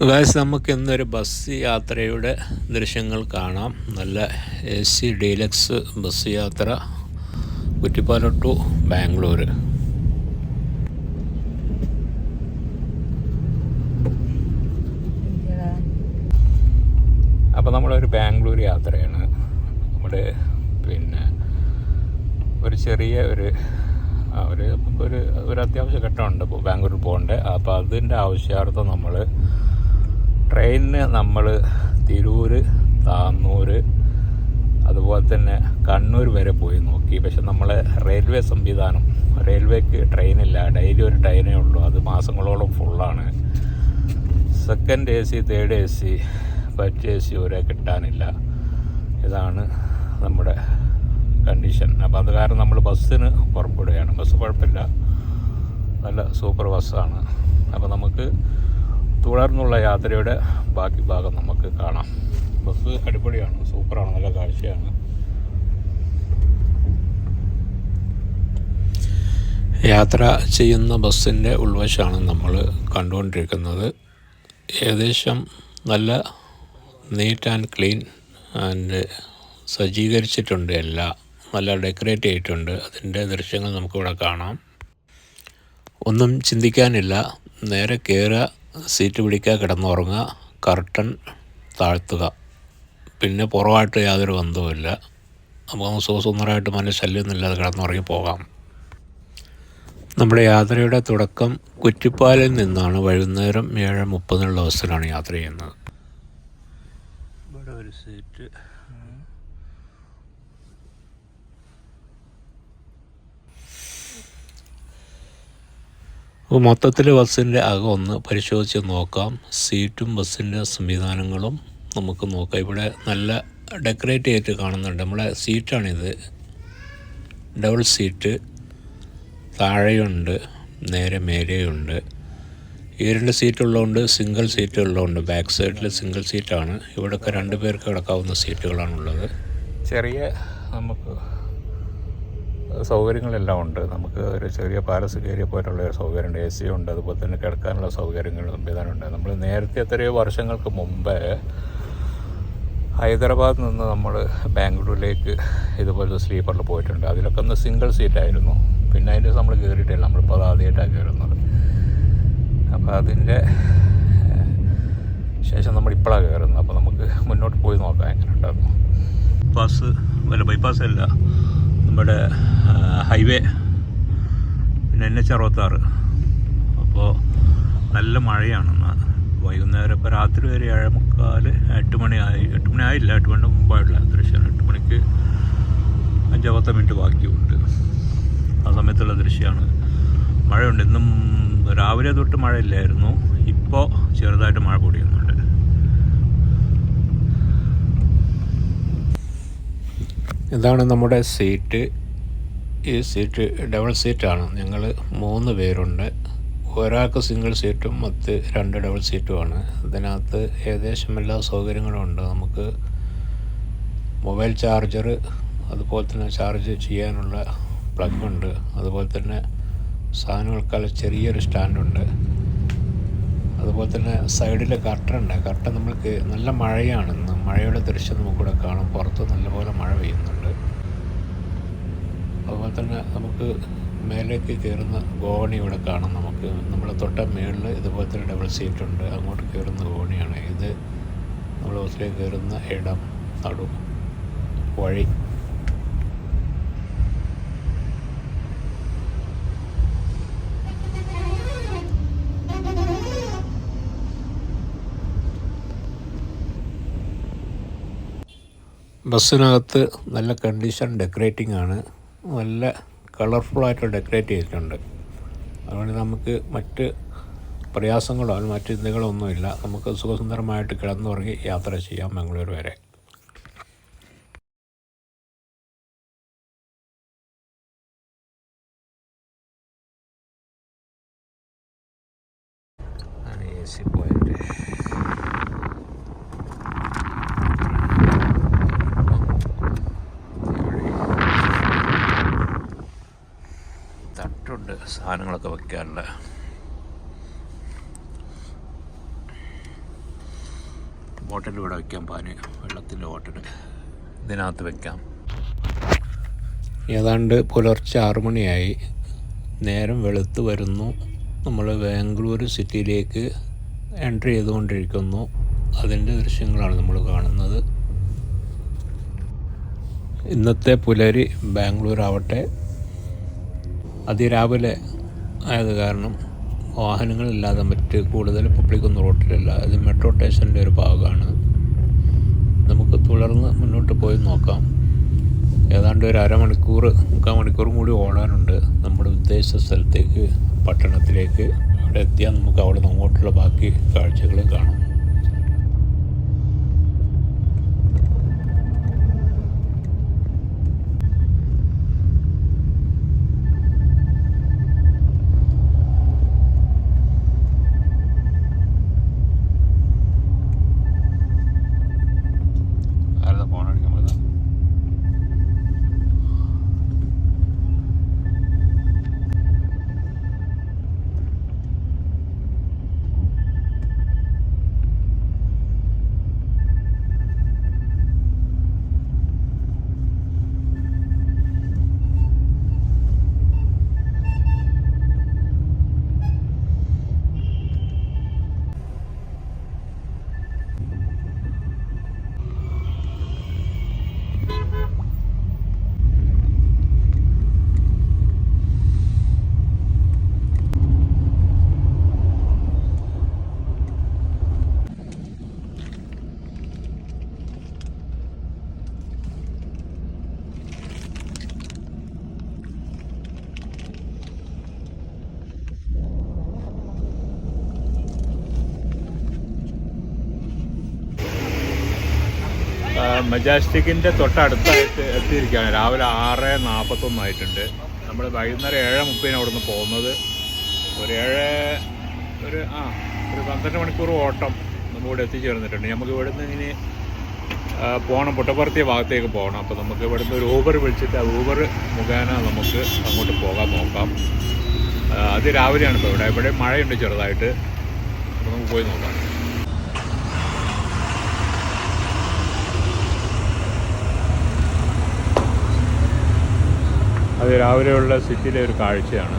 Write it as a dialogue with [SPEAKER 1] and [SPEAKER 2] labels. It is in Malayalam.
[SPEAKER 1] ഗായ്സ് നമുക്ക് ഇന്നൊരു ബസ് യാത്രയുടെ ദൃശ്യങ്ങൾ കാണാം. നല്ല എ സി ഡീലക്സ് ബസ് യാത്ര കുറ്റിപ്പാലം ടു ബാംഗ്ലൂർ അപ്പോൾ നമ്മളൊരു ബാംഗ്ലൂർ യാത്രയാണ്. നമ്മുടെ പിന്നെ ഒരു ചെറിയ ഒരു ഒരു നമുക്കൊരു ഒരു അത്യാവശ്യ ഘട്ടമുണ്ട് ബാംഗ്ലൂർ പോകേണ്ടത് അപ്പോൾ അതിന്റെ ആവശ്യാർത്ഥം നമ്മൾ ട്രെയിനിന് നമ്മൾ തിരൂർ താന്നൂർ അതുപോലെ തന്നെ കണ്ണൂർ വരെ പോയി നോക്കി. പക്ഷെ നമ്മൾ റെയിൽവേ സംവിധാനം റെയിൽവേക്ക് ട്രെയിനില്ല. ഡെയിലി ഒരു ട്രെയിനേ ഉള്ളൂ. അത് മാസങ്ങളോളം ഫുള്ളാണ്. Second A C third A C first A C വരെ കിട്ടാനില്ല. ഇതാണ് നമ്മുടെ കണ്ടീഷൻ. അപ്പോൾ അത് കാരണം നമ്മൾ ബസ്സിന് പുറപ്പെടുകയാണ്. ബസ് കുഴപ്പമില്ല. നല്ല സൂപ്പർ ബസ്സാണ്. അപ്പോൾ നമുക്ക് തുടർന്നുള്ള യാത്രയുടെ ബാക്കി ഭാഗം നമുക്ക് കാണാം. ബസ് അടിപൊളിയാണ് സൂപ്പറാണ് നല്ല കാഴ്ചയാണ്. യാത്ര ചെയ്യുന്ന ബസ്സിന്റെ ഉൾവശമാണ് നമ്മൾ കണ്ടുകൊണ്ടിരിക്കുന്നത്. ഏകദേശം നല്ല നീറ്റ് ആൻഡ് ക്ലീൻ ആൻഡ് സജ്ജീകരിച്ചിട്ടുണ്ട് എല്ലാം. നല്ല ഡെക്കറേറ്റ് ചെയ്തിട്ടുണ്ട്. അതിന്റെ ദൃശ്യങ്ങൾ നമുക്കിവിടെ കാണാം. ഒന്നും ചിന്തിക്കാനില്ല. നേരെ കയറുക സീറ്റ് പിടിക്കുക കിടന്നുറങ്ങുക കർട്ടൻ താഴ്ത്തുക. പിന്നെ പുറമായിട്ട് യാതൊരു ബന്ധവുമില്ല. നമുക്ക് സുഖസുന്ദരമായിട്ട് നല്ല ശല്യമൊന്നുമില്ലാതെ കിടന്നുറങ്ങി പോകാം. നമ്മുടെ യാത്രയുടെ തുടക്കം കുറ്റിപ്പാലിൽ നിന്നാണ്. വൈകുന്നേരം ഏഴ് മുപ്പതിനുള്ള ബസ്സിലാണ് യാത്ര ചെയ്യുന്നത്. ഇവിടെ ഒരു സീറ്റ് അപ്പോൾ മൊത്തത്തിൽ ബസ്സിന്റെ അകം ഒന്ന് പരിശോധിച്ച് നോക്കാം. സീറ്റും ബസ്സിന്റെ സംവിധാനങ്ങളും നമുക്ക് നോക്കാം. ഇവിടെ നല്ല ഡെക്കറേറ്റ് ചെയ്തിട്ട് കാണുന്നുണ്ട്. നമ്മളെ സീറ്റാണിത്. Double seat. താഴെയുണ്ട്. നേരെ മേലെയുണ്ട്. ഈ രണ്ട് സീറ്റ് ഉള്ളതുകൊണ്ട് സിംഗിൾ സീറ്റ് ഉള്ളതുകൊണ്ട് ബാക്ക് സൈഡിൽ സിംഗിൾ സീറ്റാണ്. ഇവിടെയൊക്കെ രണ്ട് പേർക്ക് കിടക്കാവുന്ന സീറ്റുകളാണുള്ളത്. ചെറിയ നമുക്ക് സൗകര്യങ്ങളെല്ലാം ഉണ്ട്. നമുക്ക് ഒരു ചെറിയ പാലസ് ഏരിയ പോലുള്ള ഒരു സൗകര്യമുണ്ട്. എ സി ഉണ്ട്. അതുപോലെ തന്നെ കിടക്കാനുള്ള സൗകര്യങ്ങൾ സംവിധാനമുണ്ട് നമ്മൾ നേരത്തെ എത്രയോ വർഷങ്ങൾക്ക് മുമ്പേ ഹൈദരാബാദിൽ നിന്ന് നമ്മൾ ബാംഗ്ലൂരിലേക്ക് ഇതുപോലത്തെ സ്ലീപ്പറിൽ പോയിട്ടുണ്ട്. അതിലൊക്കെ ഒന്ന് സിംഗിൾ സീറ്റായിരുന്നു. പിന്നെ അതിന്റെ നമ്മൾ കയറിയിട്ടില്ല. നമ്മളിപ്പോൾ അത് ആദ്യമായിട്ടാണ് കയറുന്നത്. അപ്പോൾ അതിന്റെ ശേഷം നമ്മൾ ഇപ്പോഴാണ് കയറുന്നത്. അപ്പോൾ നമുക്ക് മുന്നോട്ട് പോയി നോക്കാം എങ്ങനെ ഉണ്ടായിരുന്നു ബൈപ്പാസ് വല്ല ബൈപ്പാസ് അല്ല. നമ്മുടെ ഹൈവേ. പിന്നെ എൻ എച്ച് അറുപത്താറ്. അപ്പോൾ നല്ല മഴയാണ് വൈകുന്നേരം ഇപ്പോൾ രാത്രി വരെ ഏഴ് മുക്കാൽ എട്ട് മണി ആയി. എട്ട് മണി ആയില്ല എട്ട് മണി മുമ്പായിട്ടുള്ള ദൃശ്യം എട്ട് മണിക്ക് അഞ്ചാമത്തെ മിനിറ്റ് ബാക്കിയുണ്ട്. ആ സമയത്തുള്ള ദൃശ്യമാണ് മഴയുണ്ട്. ഇന്നും രാവിലെ തൊട്ട് മഴയില്ലായിരുന്നു. ഇപ്പോൾ ചെറുതായിട്ട് മഴ പൊടിയുന്നുണ്ട്. ഇതാണ് നമ്മുടെ സീറ്റ്. ഈ സീറ്റ് ഡബിൾ സീറ്റാണ്. ഞങ്ങൾ മൂന്ന് പേരുണ്ട്. ഒരാൾക്ക് സിംഗിൾ സീറ്റും മറ്റ് രണ്ട് ഡബിൾ സീറ്റുമാണ്. ഇതിനകത്ത് ഏകദേശം എല്ലാ സൗകര്യങ്ങളും ഉണ്ട്. നമുക്ക് മൊബൈൽ ചാർജർ അതുപോലെ തന്നെ ചാർജ് ചെയ്യാനുള്ള പ്ലഗ് ഉണ്ട്. അതുപോലെ തന്നെ സാധനങ്ങൾക്കുള്ള ചെറിയൊരു സ്റ്റാൻഡുണ്ട് അതുപോലെ തന്നെ സൈഡിൽ കർട്ടനുണ്ട് കർട്ടൻ നമ്മൾക്ക് നല്ല മഴയാണ്. മഴയുടെ ദൃശ്യം നമുക്കിവിടെ കാണും. പുറത്ത് നല്ലപോലെ മഴ തന്നെ നമുക്ക് മേലേക്ക് കയറുന്ന ഗോവണി ഇവിടെ കാണാം നമുക്ക്. നമ്മൾ തൊട്ട മേളിൽ ഇതുപോലെ തന്നെ ഡബിൾ സീറ്റ് ഉണ്ട്. അങ്ങോട്ട് കയറുന്ന ഗോവണിയാണ് ഇത് നമ്മൾ ബസ്സിലേക്ക് കയറുന്ന ഇടം നടു വഴി. ബസ്സിനകത്ത് നല്ല കണ്ടീഷൻ ഡെക്കറേറ്റിംഗ് ആണ്. നല്ല കളർഫുള്ളായിട്ട് ഡെക്കറേറ്റ് ചെയ്തിട്ടുണ്ട്. അതുകൊണ്ട് നമുക്ക് മറ്റ് പ്രയാസങ്ങളോ അല്ലെങ്കിൽ മറ്റ് ചിന്തകളോ ഒന്നുമില്ല നമുക്ക് സുഖസുന്ദരമായിട്ട് കിടന്നുറങ്ങി യാത്ര ചെയ്യാം ബാംഗ്ലൂർ വരെ. C point. സാധനങ്ങളൊക്കെ വെക്കാറുണ്ട്. ബോട്ടിൽ ഇവിടെ വെക്കാം പാന്. വെള്ളത്തിന്റെ ബോട്ടിൽ ഇതിനകത്ത് വെക്കാം. ഏതാണ്ട് പുലർച്ചെ ആറു മണിയായി. നേരം വെളുത്ത് വരുന്നു. നമ്മൾ ബാംഗ്ലൂർ സിറ്റിയിലേക്ക് എൻട്രി ചെയ്തുകൊണ്ടിരിക്കുന്നു. അതിന്റെ ദൃശ്യങ്ങളാണ് നമ്മൾ കാണുന്നത്. ഇന്നത്തെ പുലരി ബാംഗ്ലൂർ ആവട്ടെ അതിരാവിലെ ആയത് കാരണം വാഹനങ്ങളില്ലാതെ മറ്റ് കൂടുതൽ പബ്ലിക് ഒന്നും റോട്ടിലല്ല. ഇത് മെട്രോ സ്റ്റേഷന്റെ ഒരു ഭാഗമാണ്. നമുക്ക് തുടർന്ന് മുന്നോട്ട് പോയി നോക്കാം. ഏതാണ്ട് ഒരു അരമണിക്കൂർ മുക്കാൽ മണിക്കൂറും കൂടി ഓടാനുണ്ട് നമ്മുടെ ഉദ്ദേശ സ്ഥലത്തേക്ക് പട്ടണത്തിലേക്ക്. അവിടെ എത്തിയാൽ നമുക്ക് അവിടെ നിന്ന് അങ്ങോട്ടുള്ള ബാക്കി കാഴ്ചകൾ കാണാം. മജാസ്റ്റിക്കിന്റെ തൊട്ടടുത്തായിട്ട് എത്തിയിരിക്കുകയാണ്. രാവിലെ ആറ് നാൽപ്പത്തൊന്നായിട്ടുണ്ട് നമ്മൾ വൈകുന്നേരം ഏഴ് മുപ്പതിന് അവിടെ നിന്ന് പോകുന്നത്. ഒരു ഏഴ് ഒരു ആ ഒരു പന്ത്രണ്ട് മണിക്കൂർ ഓട്ടം നമ്മളിവിടെ എത്തിച്ചേർന്നിട്ടുണ്ട്. നമുക്ക് ഇവിടെ നിന്ന് ഇനി പോകണം പുട്ടപ്പുറത്തിയ ഭാഗത്തേക്ക് പോകണം അപ്പോൾ നമുക്ക് ഇവിടുന്ന് ഒരു ഊബർ വിളിച്ചിട്ട് ആ ഊബർ മുഖേന നമുക്ക് അങ്ങോട്ട് പോകാൻ നോക്കാം. അത് രാവിലെയാണ് ഇപ്പോൾ ഇവിടെ. ഇവിടെ മഴയുണ്ട് ചെറുതായിട്ട്. അപ്പോൾ നമുക്ക് പോയി നോക്കാം. അത് രാവിലെയുള്ള സിറ്റിയിലെ ഒരു കാഴ്ചയാണ്.